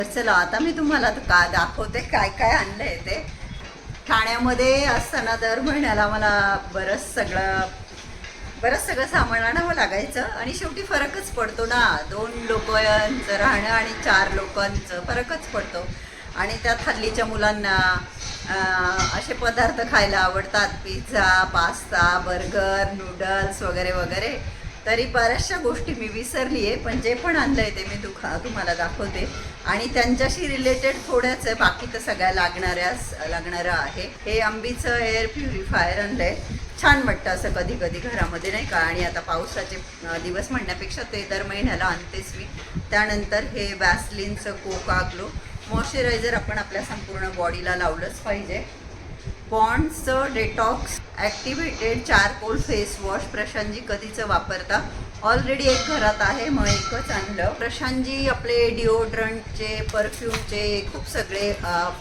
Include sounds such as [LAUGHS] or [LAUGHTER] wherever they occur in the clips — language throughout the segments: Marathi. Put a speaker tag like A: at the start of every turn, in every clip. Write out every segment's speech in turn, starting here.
A: तर चला आता मी तुम्हाला का दाखवते काय काय आणलंय ते. ठाण्यामध्ये असताना दर महिन्याला मला बरंच सगळं बरंच सगळं सामान आणावं लागायचं आणि शेवटी फरकच पडतो ना. दोन लोकांचं राहणं आणि चार लोकांचं फरकच पडतो. आणि त्यात हल्लीच्या मुलांना असे पदार्थ खायला आवडतात पिझ्झा पास्ता बर्गर नूडल्स वगैरे वगैरे. तरी बऱ्याचशा गोष्टी मी विसरली आहे पण जे पण आणलं आहे ते मी दुखा तुम्हाला दाखवते. आणि त्यांच्याशी रिलेटेड थोड्याच आहे बाकी तर सगळ्या लागणाऱ्यास लागणारं आहे. हे आंबीचं एअर प्युरिफायर आणलं आहे छान वाटतं असं कधी कधी घरामध्ये नाही का? आणि आता पावसाचे दिवस म्हणण्यापेक्षा ते दर महिन्याला आणतेच मी. त्यानंतर हे वॅसलिनचं कोकाग्लो मॉइश्चरायझर आपण आपल्या संपूर्ण बॉडीला लावलंच पाहिजे. पॉन्ड्सचं detox activated charcoal face wash Prashantji कधीचं वापरता? ऑलरेडी एक घरात आहे मग एकच आणलं. प्रशांतजी आपले डिओड्रंटचे परफ्यूमचे खूप सगळे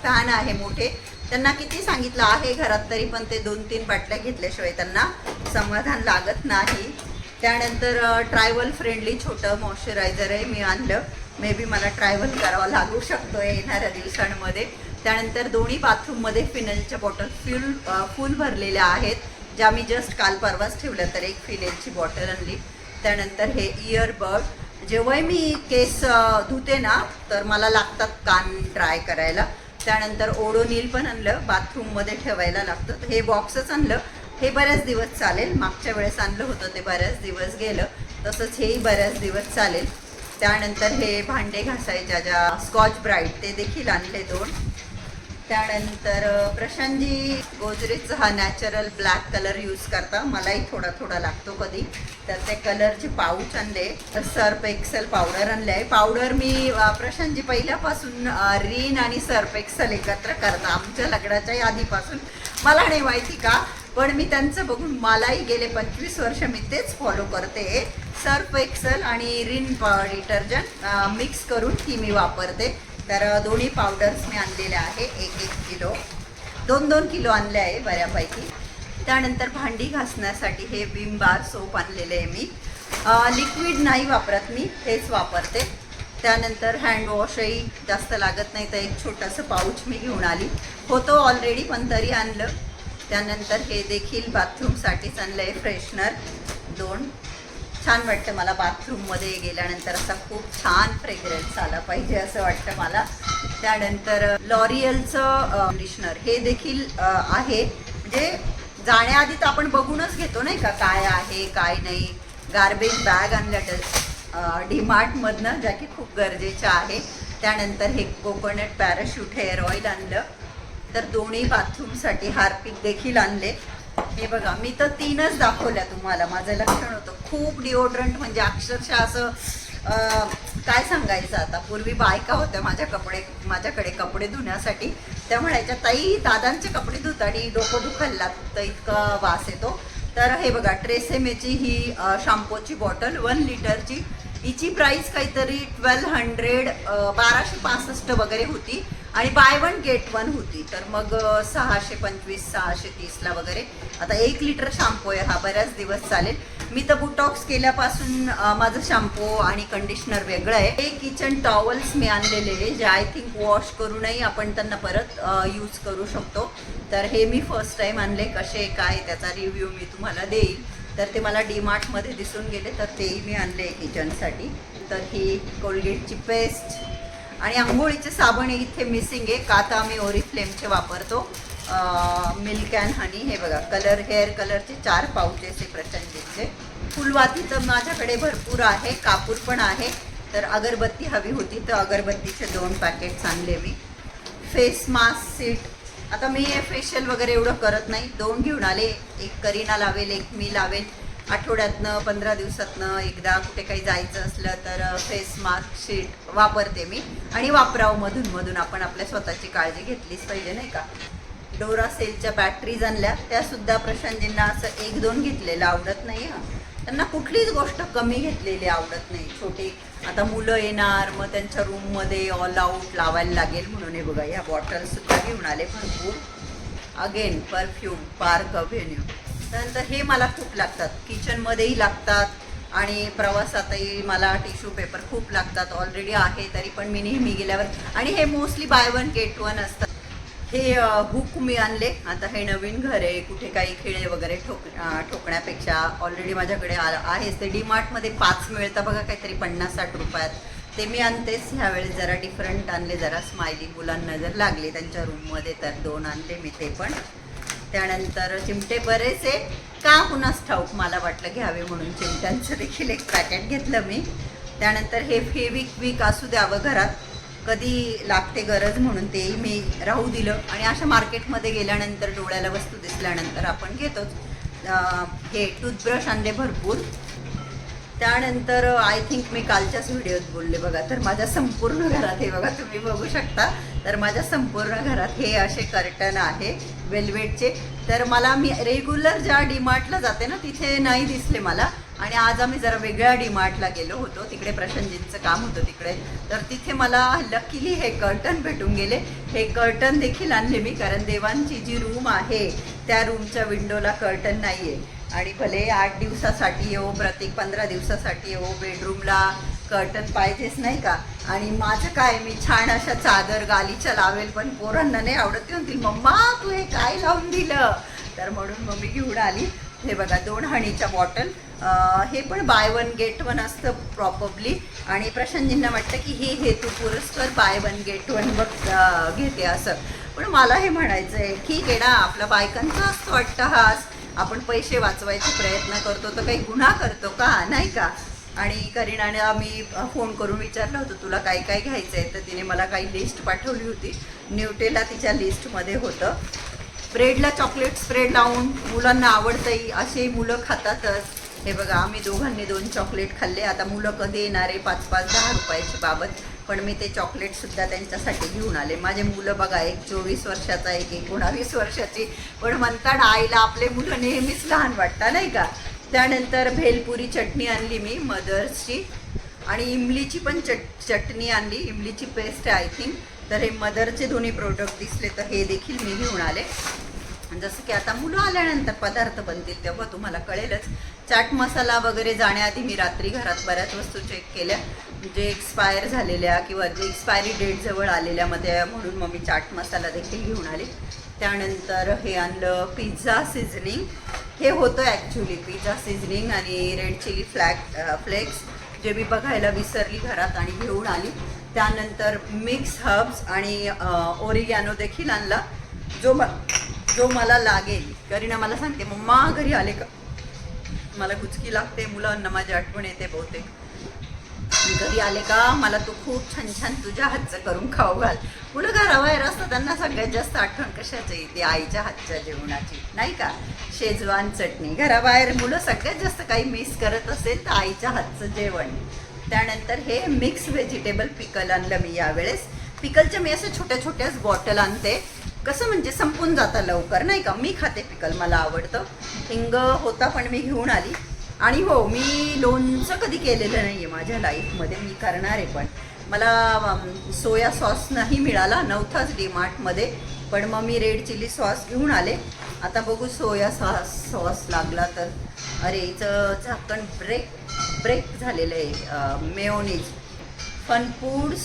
A: फॅन आहे मोठे. त्यांना किती सांगितलं आहे घरात तरी पण ते दोन तीन बाटल्या घेतल्याशिवाय त्यांना समाधान लागत नाही. त्यानंतर ट्रायवल फ्रेंडली छोटं मॉइश्चरायझर आहे मी आणलं. मे बी मला ट्रॅव्हल करावं लागू शकतो येणाऱ्या दिवसांमध्ये. त्यानंतर दोन्ही बाथरूममध्ये फिनेलच्या बॉटल फ्युल फुल भरलेल्या आहेत ज्या मी जस्ट काल परवाच ठेवल्या तर एक फिनेलची बॉटल आणली. त्यानंतर हे इयरबड जेव्हाही मी केस धुते ना तर मला लागतात कान ड्राय करायला. त्यानंतर ओडोनील पण आणलं बाथरूममध्ये ठेवायला लागतं. तर हे बॉक्सच आणलं. हे बऱ्याच दिवस चालेल. मागच्या वेळेस आणलं होतं ते बऱ्याच दिवस गेलं. तसंच हेही बऱ्याच दिवस चालेल. त्यानंतर हे भांडे घासायच्या ज्या स्कॉच ब्राईट ते देखील आणले दोन. त्यानंतर प्रशांतजी गोदरेजचा हा नॅचरल ब्लॅक कलर यूज करता. मलाही थोडा थोडा लागतो कधी. तर ते कलरचे पाऊच आणले. सर्प एक्सेल पावडर आणले. आहे पावडर मी प्रशांतजी पहिल्यापासून रीन आणि सर्प एक्सेल एकत्र करता. आमच्या लग्नाच्याही आधीपासून. मला नाही माहिती का पण मी त्यांचं बघून मलाही गेले पंचवीस वर्ष मी तेच फॉलो करते. सर्फ एक्सेल आणि रिन डिटर्जंट मिक्स करून ती मी वापरते. तर दोन्ही पावडर्स मी आणलेले आहे एक एक किलो. दोन दोन किलो आणले आहे बऱ्यापैकी. त्यानंतर भांडी घासण्यासाठी हे विम बार सोप आणलेले आहे मी. लिक्विड नाही वापरत मी हेच वापरते. त्यानंतर हँडवॉशही जास्त लागत नाही तर एक छोटंसं पाऊच मी घेऊन आली. होतो ऑलरेडी पण तरी आणलं. त्यानंतर हे देखील बाथरूमसाठीच आणलं आहे फ्रेशनर दोन. छान वाटतं मला बाथरूममध्ये गेल्यानंतर असा खूप छान फ्रेग्रन्स आला पाहिजे असं वाटतं मला. त्यानंतर लॉरियलचं कंडिशनर हे देखील आहे. म्हणजे जाण्याआधी तर आपण बघूनच घेतो नाही का काय आहे काय नाही. गार्बेज बॅग आणल्या डीमार्टमधनं ज्या की खूप गरजेच्या आहे. त्यानंतर हे कोकोनट पॅराशूट हेअर ऑइल आणलं. तर दोन्ही बाथरूमसाठी हार्पिक देखील आणले. हे बघा मी तर तीनच दाखवल्या तुम्हाला. माझं लक्षण होतं. खूप डिओड्रंट म्हणजे अक्षरशः असं काय सांगायचं आता? पूर्वी बायका होत्या माझ्या कपडे माझ्याकडे कपडे धुण्यासाठी. त्या म्हणायच्या ताई दादांचे कपडे धुत आणि डोकं दुखायला तर इतका वास येतो. तर हे बघा ट्रेसेमेची ही अ, शॅम्पूची बॉटल वन लिटरची. हिची प्राईस काहीतरी ट्वेल्व हंड्रेड बाराशे पासष्ट वगैरे होती. आणि बाय वन गेट वन होती. तर मग सहाशे पंचवीस सहाशे तीसला वगैरे. आता एक लिटर शॅम्पू आहे. हा बऱ्याच दिवस चालेल. मी तर बुटॉक्स केल्यापासून माझं शॅम्पू आणि कंडिशनर वेगळं आहे. हे किचन टॉवल्स मी आणलेले आहे जे आय थिंक वॉश करूनही आपण त्यांना परत यूज करू शकतो. तर हे मी फर्स्ट टाईम आणले. कसे काय त्याचा रिव्ह्यू मी तुम्हाला देईल. तर ते मला डीमार्टमध्ये दिसून गेले तर तेही मी आणले किचनसाठी तर ही कोलगेटची पेस्ट आणि आंघोळीचे साबण इथे मिसिंग आहे. का तर आम्ही ओरिफ्लेमचे वापरतो. मिल्क अँड हनी हे बघा कलर हेअर कलरचे चार पाऊचेस आहे प्रचंडचे फुलवाती तर माझ्याकडे भरपूर आहे कापूर पण आहे. तर अगरबत्ती हवी होती तर अगरबत्तीचे दोन पॅकेट्स आणले मी. फेस मास्क सीट आता मी हे फेशियल वगैरे एवढं करत नाही. दोन घेऊन आले. एक करीना लावेल एक मी लावेल. आठवड्यातनं पंधरा दिवसातनं एकदा कुठे काही जायचं असलं तर फेस मास्क शीट वापरते मी. आणि वापरावं मधून मधून आपण आपल्या स्वतःची काळजी घेतलीच पाहिजे नाही का? डोरा सेलच्या बॅटरीज आणल्या त्यासुद्धा प्रशांतजींना असं एक दोन घेतलेलं आवडत नाही हां. त्यांना कुठलीच गोष्ट कमी घेतलेली आवडत नाही. छोटी आता मुलं येणार मग त्यांच्या रूममध्ये ऑल आऊट लावायला लागेल म्हणून. हे बघा या बॉटलसुद्धा घेऊन आले भरपूर. अगेन परफ्यूम पार्क अव्हेन्यू त्यानंतर हे मला खूप लागतात. किचनमध्येही लागतात आणि प्रवासातही मला टिश्यू पेपर खूप लागतात. ऑलरेडी आहे तरी पण मी नेहमी गेल्यावर. आणि हे mostly buy one get one असतात. हे हुक मी आणले. आता हे नवीन घर आहे. कुठे काही खिळे वगैरे ठोक ठोकण्यापेक्षा ऑलरेडी माझ्याकडे आ- आहेच. ते डीमार्टमध्ये पाच मिळतं बघा काहीतरी पन्नास साठ रुपयात. ते मी आणतेच. ह्यावेळेस जरा डिफरंट आणले जरा स्माइली मुलांना जर लागले त्यांच्या रूममध्ये तर दोन आणले मी ते पण. त्यानंतर चिमटे बरेचसे का कुणास ठाऊक मला वाटलं घ्यावे म्हणून चिमट्यांचं देखील एक पॅकेट घेतलं मी. त्यानंतर हे फेविक वीक असू द्यावं घरात. कधी लागते गरज म्हणून तेही मी राहू दिलं. आणि अशा मार्केटमध्ये गेल्यानंतर डोळ्याला वस्तू दिसल्यानंतर आपण घेतोच. हे टूथब्रश आणले भरपूर. त्यानंतर आय थिंक मी कालच्याच व्हिडिओत बोलले बघा. तर माझ्या संपूर्ण घरात हे बघा तुम्ही बघू शकता. तर माझ्या संपूर्ण घरात हे असे कर्टन आहे वेल्वेटचे तर मला मी रेग्युलर ज्या डीमार्टला जाते ना तिथे नाही दिसले मला. आणि आज आम्ही जरा वेगळ्या डीमार्टला गेलो होतो. तिकडे प्रशनजींचं काम होतं तिकडे. तर तिथे मला लकीली हे कर्टन भेटून गेले. हे कर्टन देखील आणले मी कारण देवांची जी रूम आहे त्या रूमच्या विंडोला कर्टन नाही आहे आणि भले आठ दिवसासाठी येऊ प्रत्येक पंधरा दिवसासाठी येऊ बेडरूमला कर्टन पाहिजेच नाही का? आणि माझं काय मी छान अशा चादर गालीच्या लावेल पण पोरांना नाही आवडत. ते म्हणतील मम्मा तू हे काय लावून दिलं? तर म्हणून मम्मी घेऊन आली. हे बघा दोन हणीच्या बॉटल. हे पण बाय वन गेट वन असतं प्रॉपरली आणि प्रशांतजींना वाटतं की हे हेतू पुरस्कार बाय वन गेट वन बघ घेते असं. पण मला हे म्हणायचं आहे ठीक आहे ना आपल्या बायकांचा असतो अट्टहास आपण पैसे वाचवायचे प्रयत्न करतो तर काही गुन्हा करतो का? नाही का? आणि करीनाने मी फोन करून विचारलं होतं तुला काय काय घ्यायचं आहे तर तिने मला काही लिस्ट पाठवली होती. न्यूटेला तिच्या लिस्टमध्ये होतं. ब्रेडला चॉकलेट स्प्रेड लावून मुलांना आवडतंही असे मुलं खातातच. हे बघा आम्ही दोघांनी दोन चॉकलेट खाल्ले. आता मुलं कधी येणार आहे? पाच पाच दहा रुपयाची बाबत पण मी ते चॉकलेटसुद्धा त्यांच्यासाठी घेऊन आले. माझे मुलं बघा एक चोवीस वर्षाचा एक एकोणावीस वर्षाची. पण म्हणतात आईला आपले मुलं नेहमीच लहान वाटतात नाही का? त्यानंतर भेलपुरी चटणी आणली मी मदर्सची. आणि इमलीची पण चट चटणी आणली. इमलीची पेस्ट आहे आय थिंक तर हे मदरचे दोन्ही प्रोडक्ट दिसले तर हे देखील मी घेऊन आले. म्हणजे जसं की आता मुलं आल्यानंतर पदार्थ बनतील तेव्हा तुम्हाला कळेलच. चाट मसाला वगैरे जाण्याआधी मी रात्री घरात बऱ्याच वस्तू चेक केल्या. म्हणजे जे एक्सपायर झालेल्या किंवा जे एक्सपायरी डेट जवळ आलेल्यामध्ये म्हणून मग मी चाट मसाला देखील घेऊन आले. त्यानंतर हे आणलं पिझ्झा सिझनिंग हे होतं ॲक्च्युली पिझ्झा सिझनिंग आणि रेड चिली फ्लॅग फ्लेक्स जे मी बघायला विसरली घरात आणि घेऊन आली. त्यानंतर मिक्स हर्ब्स आणि ओरिगॅनो देखील आणला. जो म जो मला लागेल करीना मला सांगते मम्मा घरी आले का? मला गुचकी लागते मुलांना माझी आठवण येते बहुतेक. घरी आले का? मला तू खूप छान छान तुझ्या हातचं करून खाऊ घाल. मुलं घराबाहेर असतं त्यांना सगळ्यात जास्त आठवण कशाची येते आईच्या हातच्या जेवणाची. नाही का? शेजवान चटणी घराबाहेर मुलं सगळ्यात जास्त काही मिस करत असेल तर आईच्या हातचं जेवण. त्यानंतर हे मिक्स व्हेजिटेबल पिकल आणलं मी यावेळेस. पिकलच्या मी असे छोट्या छोट्याच बॉटल आणते. कसं म्हणजे संपून जाता लवकर नाही का? मी खाते पिकल मला आवडतं. हिंग होता पण मी घेऊन आली. आणि हो मी लोणचं कधी केलेलं नाही आहे माझ्या लाईफमध्ये मी करणार आहे पण. मला सोया सॉस नाही मिळाला नव्हताच डीमार्टमध्ये पण मग मी रेड चिली सॉस घेऊन आले. आता बघू सोया सॉस सॉस लागला तर. अरे हिचं झाकण ब्रेक ब्रेक झालेलं आहे mayonnaise fun foods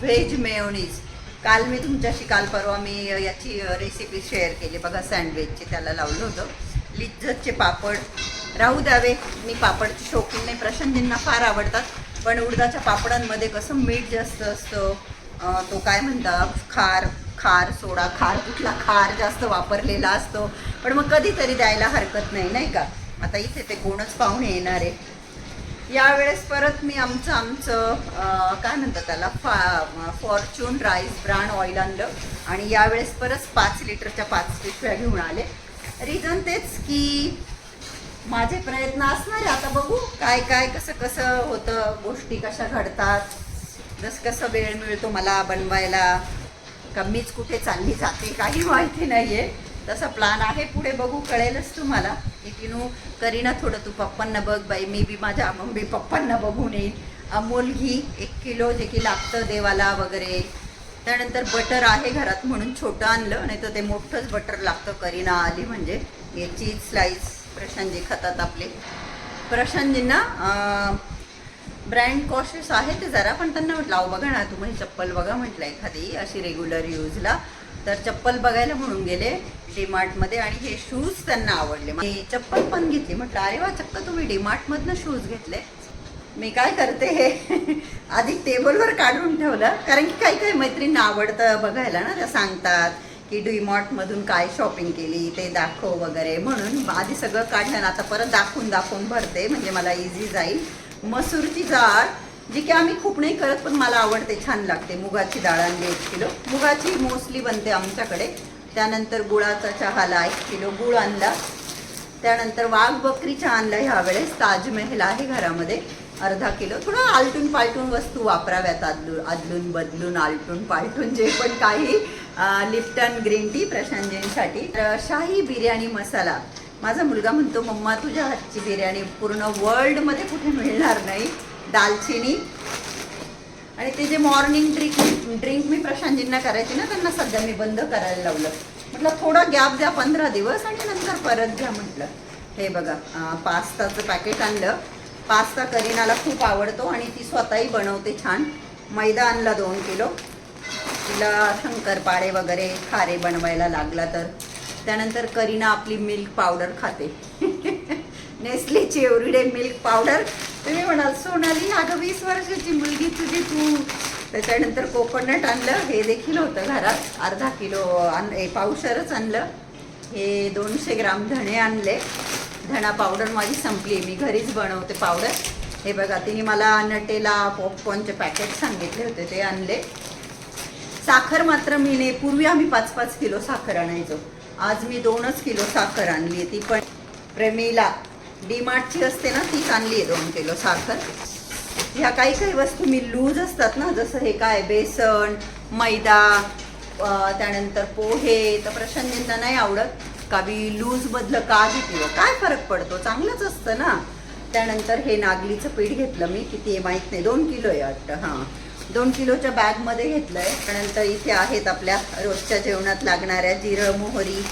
A: veg mayonnaise काल मी तुमच्याशी काल परवा मी याची रेसिपी शेअर केली. बघा सँडविचची त्याला लावलं होतं. लिज्जतचे पापड. राहू द्यावे. मी पापडची शौकीन नाही. प्रशांतींना फार आवडतात. पण उडदाच्या पापडांमध्ये कसं मीठ जास्त असतं तो काय म्हणतात खार खार सोडा खार कुठला खार जास्त वापरलेला असतो. पण मग कधीतरी द्यायला हरकत नाही नाही का? आता इथे ते कोणच पाहुणे येणार आहे. यावेळेस परत मी आमचं आमचं काय म्हणतात त्याला फा फॉर्च्यून राईस ब्रांड ऑइल आणलं आणि यावेळेस परत पाच लिटरच्या पाच पिशव्या घेऊन आले. रिझन तेच की माझे प्रयत्न असणार. आता बघू काय काय कसं कसं होतं गोष्टी कशा घडतात. जसं कसं वेळ मिळतो मला बनवायला. कमीच कुठे चालली जाते काही माहिती नाही आहे तसा प्लान आहे पुढे बघू कळेलच तुम्हाला. की करीना थोडं तू पप्पांना बघ बाई मी बी माझ्या मम्मी पप्पांना बघून येईल अमोल घी एक किलो जे की लागतं देवाला वगैरे. त्यानंतर बटर आहे घरात म्हणून छोटं आणलं नाही तर ते मोठंच बटर लागतं करीना आली म्हणजे. हे चीज स्लाईस प्रशांतजी खातात आपले. प्रशांतजींना ब्रँड कॉशियस आहे ते जरा पण त्यांना म्हटलं अहो बघा ना तुम्ही चप्पल बघा म्हटलं एखादी अशी रेग्युलर यूजला तर चप्पल बघायला म्हणून गेले डीमार्टमध्ये आणि हे शूज त्यांना आवडले. मी चप्पल पण घेतली. म्हटलं अरे वा चक्क तुम्ही डीमार्टमधनं शूज घेतले. मी काय करते? हे [LAUGHS] आधी टेबलवर काढून ठेवलं. कारण की काही काही मैत्रिणींना आवडतं बघायला ना त्या सांगतात की डीमार्टमधून काय शॉपिंग केली ते दाखव वगैरे. म्हणून आधी सगळं काढलं ना आता परत दाखवून दाखवून भरते. म्हणजे मला इझी जाईल. मसूरची जाळ जी की आम्ही खूप नाही करत पण मला आवडते छान लागते. मुगाची डाळ आणली एक किलो. मुगाची मोस्टली बनते आमच्याकडे. त्यानंतर गुळाचा चहाला एक किलो गुळ आणला. त्यानंतर वाघ बकरीचा आणला ह्या वेळेस. ताजमहल आहे घरामध्ये. अर्धा किलो. थोडं आलटून पालटून वस्तू वापराव्यात आदलून आदलून बदलून आलटून पालटून जे पण काही लिप्टन ग्रीन टी प्रशांतजींसाठी तर शाही बिर्याणी मसाला. माझा मुलगा म्हणतो मम्मा तुझ्या हातची बिर्याणी पूर्ण वर्ल्डमध्ये कुठे मिळणार नाही. दालचिनी. आणि ते जे मॉर्निंग ड्रिंक ड्रिंक मी प्रशांतजींना करायची ना त्यांना सध्या मी बंद करायला लावलं. म्हटलं थोडा गॅप द्या पंधरा दिवस आणि नंतर परत घ्या म्हटलं. हे बघा पास्ताचं पॅकेट आणलं. पास्ता करीनाला खूप आवडतो आणि ती स्वतःही बनवते छान. मैदा आणला दोन किलो. तिला शंकरपाळे वगैरे खारे बनवायला लागला तर. त्यानंतर करीना आपली मिल्क पावडर खाते. नेस्लेची एवरीडे मिल्क पावडर तुम्ही म्हणाल सोनाली अगं वीस वर्षाची मुलगी तुझी तू त्याच्यानंतर कोकोनट आणलं हे देखील होतं घरात अर्धा किलो आण हे पावशरच आणलं हे दोनशे ग्राम धणे आणले धणा पावडर माझी संपली मी घरीच बनवते पावडर. हे बघा तिने मला नटेला पॉपकॉर्नचे पॅकेट सांगितले होते ते आणले. साखर मात्र मी ने पूर्वी आम्ही पाच पाच किलो साखर आणायचो. आज मी दोनच किलो साखर आणली ती पण प्रेमीला डीमार्टची असते ना तीच आणली आहे दोन किलो साखर. ह्या काही काही वस्तू मी लूज असतात ना जसं हे काय बेसन मैदा त्यानंतर पोहे तर प्रशांतींना नाही आवडत. का बी लूज मधलं का घेतलं काय फरक पडतो? चांगलंच असतं ना. त्यानंतर हे नागलीचं पीठ घेतलं मी किती आहे माहीत नाही दोन किलो आहे वाटतं हां. दोन किलोच्या बॅगमध्ये घेतलं आहे त्यानंतर इथे आहेत आपल्या रोजच्या जेवणात लागणाऱ्या जिरं मोहरी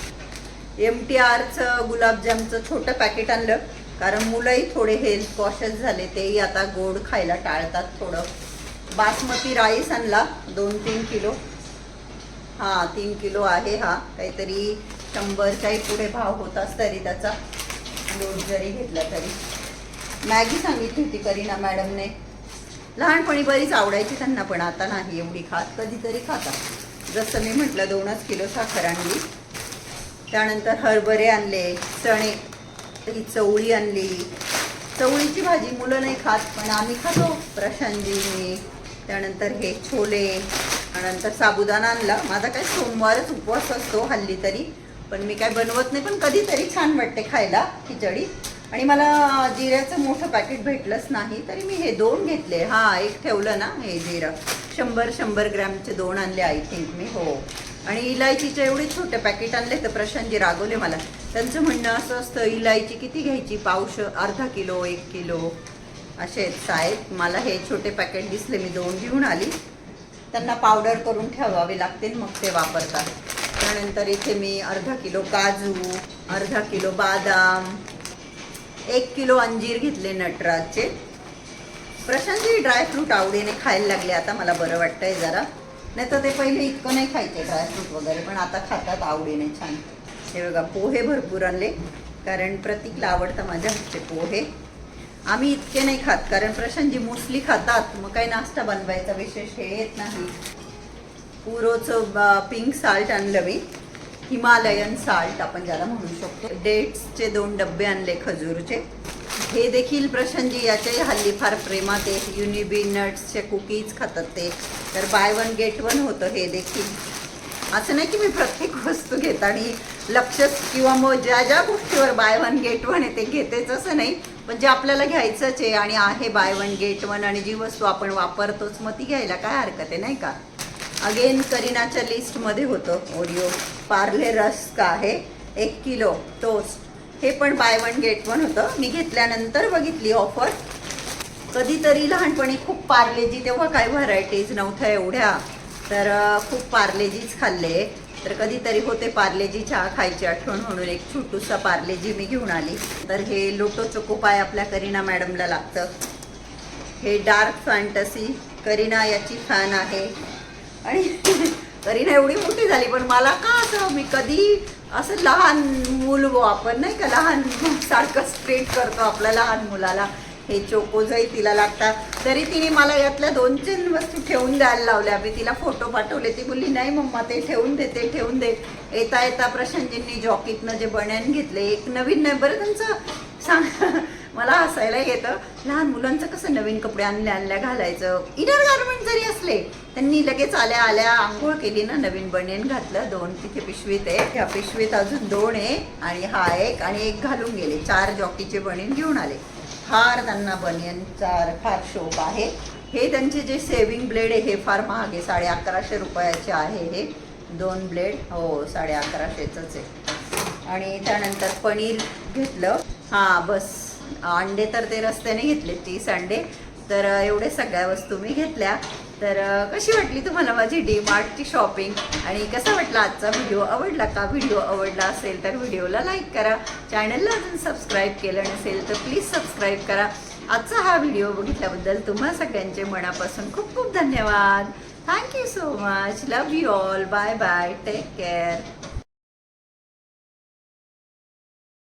A: एम टी आरचं गुलाबजामचं छोटं पॅकेट आणलं. कारण मुलंही थोडे हेल्थ कॉशियस झाले तेही आता गोड खायला टाळतात थोडं. बासमती राईस आणला दोन तीन किलो. हां तीन किलो आहे हा. काहीतरी शंभरच्याही पुढे भाव होताच तरी त्याचा. लोट जरी घेतला तरी. मॅगी सांगितली होती करीना मॅडमने. लहानपणी बरीच आवडायची त्यांना पण आता नाही एवढी खात. कधीतरी खातात जसं मी म्हटलं दोनच किलो साखर आणली. त्यानंतर हरभरे आणले चणे ही चवळी आणली. चवळीची भाजी मुलं नाही खात पण आम्ही खातो प्रशांतजी मी त्यानंतर हे छोले त्यानंतर साबुदाणा आणला. माझा काय सोमवारच उपवास असतो हल्ली तरी. पण मी काय बनवत नाही पण कधीतरी छान वाटते खायला खिचडी. आणि मला जिऱ्याचं मोठं पॅकेट भेटलंच नाही तरी मी हे दोन घेतले. हां एक ठेवलं ना हे जिरं. शंभर शंभर ग्रॅमचे दोन आणले आय थिंक मी हो. आणि इलायचीचे एवढे छोटे पॅकेट आणले तर प्रशांतजी रागवले मला. त्यांचं म्हणणं असं असतं इलायची किती घ्यायची? पावश अर्धा किलो एक किलो. असे आहेत. मला हे छोटे पॅकेट दिसले मी दोन घेऊन आली. त्यांना पावडर करून ठेवावे लागते मग ते वापरतात. त्यानंतर इथे मी अर्धा किलो काजू अर्धा किलो बादाम एक किलो अंजीर घेतले नटराजचे. प्रशांतजी ड्रायफ्रूट आवडीने खायला लागले. आता मला बरं वाटतंय जरा. नाही तर ते पहिले इतकं नाही खायचे ड्रायफ्रूट वगैरे पण आता खातात आवडीने छान. हे बघा पोहे भरपूर आणले कारण प्रतीकला आवडतं माझ्या हातचे पोहे. आम्ही इतके नाही खात कारण प्रशांतजी मोस्टली खातात मग काही नाश्ता बनवायचा विशेष हे येत नाही. पुरोचं पिंक साल्ट आणलं मी हिमालयन साल्ट आपण ज्याला म्हणू शकतो. डेट्सचे दोन डबे आणले खजूरचे. हे देखील प्रशांतजी याच्याही हल्ली फार प्रेमात आहे. युनिबी नट्सचे कुकीज खातात ते. तर बाय वन गेट वन होतं हे देखील. असं नाही की मी प्रत्येक वस्तू घेत आणि लक्ष किंवा मग ज्या ज्या गोष्टीवर बाय वन गेट वन आहे ते घेतेच असं नाही. पण जे आपल्याला घ्यायचंच आहे आणि आहे बाय वन गेट वन आणि जी वस्तू आपण वापरतोच मग ती घ्यायला काय हरकत आहे नाही का? अगेन करीनाच्या लिस्टमध्ये होतं. ओरिओ पार्ले रस्क आहे. एक किलो टोस्ट हे पण बाय वन गेट वन होतं. मी घेतल्यानंतर बघितली ऑफर कधीतरी लहानपणी खूप पार्लेजी तेव्हा काही व्हरायटीज नव्हत्या एवढ्या. तर खूप पार्लेजीच खाल्ले. तर कधीतरी होते पार्लेजी चहा खायची आठवण म्हणून एक छोटूसा पार्लेजी मी घेऊन आली. तर हे लोटो चोकोपाय आपल्या करीना मॅडमला लागतं. हे डार्क फॅन्टसी करीना याची फॅन आहे. आणि [LAUGHS] करीना एवढी मोठी झाली पण मला का असं मी कधी असं लहान मूल हो आपण नाही का? लहान सारखं स्ट्रेट करतो आपल्या लहान मुलाला. हे चोकोजही तिला लागतात तरी तिने मला यातल्या दोन तीन वस्तू ठेवून द्यायला लावल्या. मी तिला फोटो पाठवले. ती बोलली नाही मम्मा ते ठेवून दे ते ठेवून दे. येता येता प्रशांतजींनी जॉकीतनं जे बण्यान घेतले एक नवीन नाही बरं त्यांचं सांग. मला हसायला येतं. लहान मुलांचं कसं नवीन कपडे आणल्या आणल्या घालायचं? इनर गार्मेंट जरी असले त्यांनी लगेच आल्या आल्या आंघोळ केली ना नवीन बनियन घातलं दोन तिथे पिशवीत आहे ह्या पिशवीत अजून दोन आहे आणि हा एक आणि एक घालून गेले. चार जॉकीचे बनियन घेऊन आले. फार त्यांना बनियनचा फार शोक आहे. हे त्यांचे जे सेविंग ब्लेड आहे हे फार महाग आहे. साडे अकराशे रुपयाचे आहे हे. दोन ब्लेड हो साडे अकराशेच आहे. आणि त्यानंतर पनीर घेतलं. हां बस. अंडे तर ते रस्त्याने घेतले तीस अंडे तर एवढे सगळ्या वस्तू मी घेतल्या. तर कशी वाटली तुम्हाला माझी डी मार्टची शॉपिंग आणि कसा वाटला आजचा व्हिडिओ आवडला का? व्हिडिओ आवडला असेल तर व्हिडिओला लाईक करा. चॅनलला अजून सबस्क्राईब केलं नसेल तर प्लीज सबस्क्राईब करा. आजचा हा व्हिडिओ बघितल्याबद्दल तुम्हा सगळ्यांचे मनापासून खूप खूप धन्यवाद. Thank you so much love you all bye bye take care